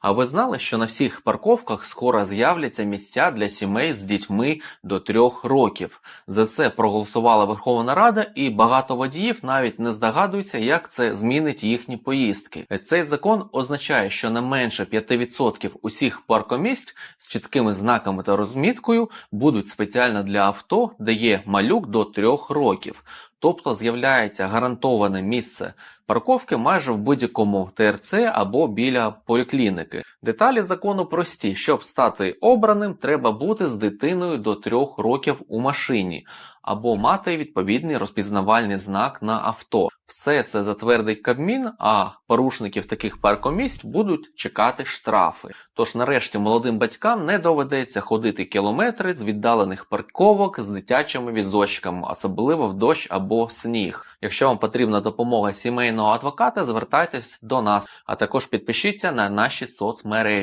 А ви знали, що на всіх парковках скоро з'являться місця для сімей з дітьми до трьох років? За це проголосувала Верховна Рада, і багато водіїв навіть не здогадуються, як це змінить їхні поїздки. Цей закон означає, що не менше 5% усіх паркомісць з чіткими знаками та розміткою будуть спеціально для авто, де є малюк до трьох років. Тобто з'являється гарантоване місце парковки майже в будь-якому ТРЦ або біля полікліники. Деталі закону прості. Щоб стати обраним, треба бути з дитиною до трьох років у машині або мати відповідний розпізнавальний знак на авто. Все це затвердить Кабмін, а порушників таких паркомісць будуть чекати штрафи. Тож нарешті молодим батькам не доведеться ходити кілометри з віддалених парковок з дитячими візочками, особливо в дощ або сніг. Якщо вам потрібна допомога сімейного адвоката, звертайтесь до нас, а також підпишіться на наші соцмережі.